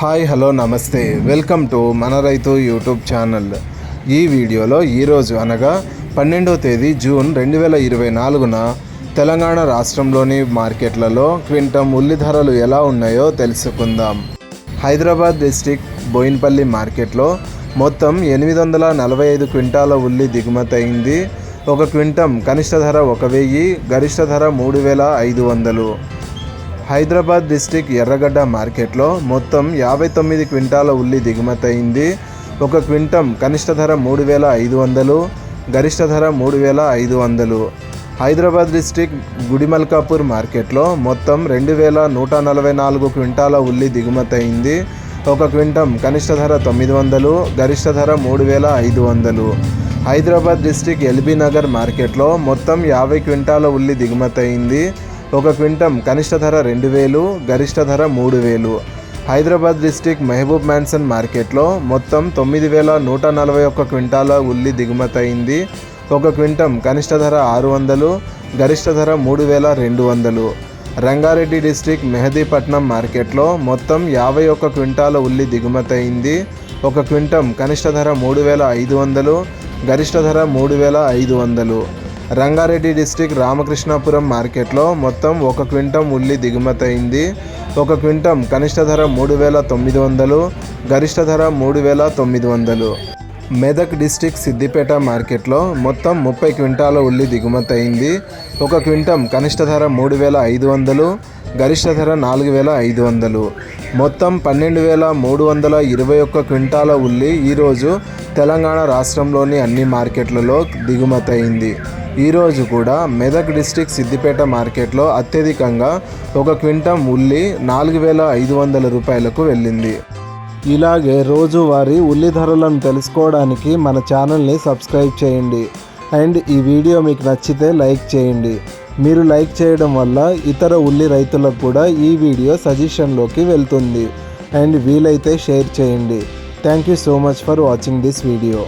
Hi hello నమస్తే. Welcome to మన రైతు యూట్యూబ్ ఛానల్. ఈ వీడియోలో ఈరోజు అనగా పన్నెండవ తేదీ జూన్ రెండు వేల ఇరవై నాలుగున తెలంగాణ రాష్ట్రంలోని మార్కెట్లలో క్వింటం ఉల్లి ధరలు ఎలా ఉన్నాయో తెలుసుకుందాం. హైదరాబాద్ డిస్టిక్ బోయిన్పల్లి మార్కెట్లో మొత్తం ఎనిమిది వందల నలభై ఐదు క్వింటాల ఉల్లి దిగుమతి అయింది. ఒక క్వింటం కనిష్ట ధర ఒక వెయ్యి గరిష్ట ధర మూడు వేల ఐదు వందలు. హైదరాబాద్ డిస్టిక్ ఎర్రగడ్డ మార్కెట్లో మొత్తం యాభై తొమ్మిది క్వింటాల ఉల్లి దిగుమతి అయింది. ఒక క్వింటం కనిష్ట ధర మూడు వేల ఐదు వందలు గరిష్ట ధర మూడు వేల ఐదు వందలు. హైదరాబాద్ డిస్టిక్ గుడిమల్కాపూర్ మార్కెట్లో మొత్తం రెండు వేల నూట నలభై నాలుగు క్వింటాల ఉల్లి దిగుమతి అయింది. ఒక క్వింటం కనిష్ట ధర తొమ్మిది వందలు గరిష్ట ధర మూడు వేల ఐదు వందలు. హైదరాబాద్ డిస్టిక్ ఎల్బీ నగర్ మార్కెట్లో మొత్తం యాభై క్వింటాల ఉల్లి దిగుమతి అయింది. ఒక క్వింటం కనిష్ట ధర రెండు వేలు గరిష్ట ధర మూడు వేలు. హైదరాబాద్ డిస్టిక్ మహబూబ్ మ్యాన్సన్ మార్కెట్లో మొత్తం తొమ్మిది వేల నూట నలభై ఒక్క క్వింటాల ఉల్లి దిగుమతి అయింది. ఒక క్వింటం కనిష్ట ధర ఆరు వందలు గరిష్ట ధర మూడు వేల రెండు వందలు. రంగారెడ్డి డిస్టిక్ మెహదీపట్నం మార్కెట్లో మొత్తం యాభై ఒక్క క్వింటాల ఉల్లి దిగుమతి అయింది. ఒక క్వింటం కనిష్ట ధర మూడు వేల ఐదు వందలు గరిష్ట ధర మూడు వేల ఐదు వందలు. రంగారెడ్డి డిస్టిక్ రామకృష్ణాపురం మార్కెట్లో మొత్తం ఒక క్వింటం ఉల్లి దిగుమతి అయింది ఒక క్వింటం కనిష్ట ధర మూడు వేల తొమ్మిది వందలు గరిష్ట ధర మూడు వేల తొమ్మిది వందలు. మెదక్ డిస్టిక్ సిద్దిపేట మార్కెట్లో మొత్తం ముప్పై క్వింటాల ఉల్లి దిగుమతి అయింది ఒక క్వింటం కనిష్ట ధర మూడు వేల ఐదు వందలు గరిష్ట ధర నాలుగు వేల ఐదు వందలు. మొత్తం పన్నెండు వేల మూడు వందల ఇరవై ఒక్క క్వింటాల ఉల్లి ఈరోజు తెలంగాణ రాష్ట్రంలోని అన్ని మార్కెట్లలో దిగుమతయింది. ఈరోజు కూడా మెదక్ డిస్టిక్ సిద్దిపేట మార్కెట్లో అత్యధికంగా ఒక క్వింటం ఉల్లి నాలుగు వేల ఐదు వందల రూపాయలకు వెళ్ళింది. ఇలాగే రోజువారీ ఉల్లి ధరలను తెలుసుకోవడానికి మన ఛానల్ని సబ్స్క్రైబ్ చేయండి. అండ్ ఈ వీడియో మీకు నచ్చితే లైక్ చేయండి. మీరు లైక్ చేయడం వల్ల ఇతర ఉల్లి రైతులకు కూడా ఈ వీడియో సజెషన్లోకి వెళ్తుంది. అండ్ వీలైతే షేర్ చేయండి. Thank you so much for watching this video.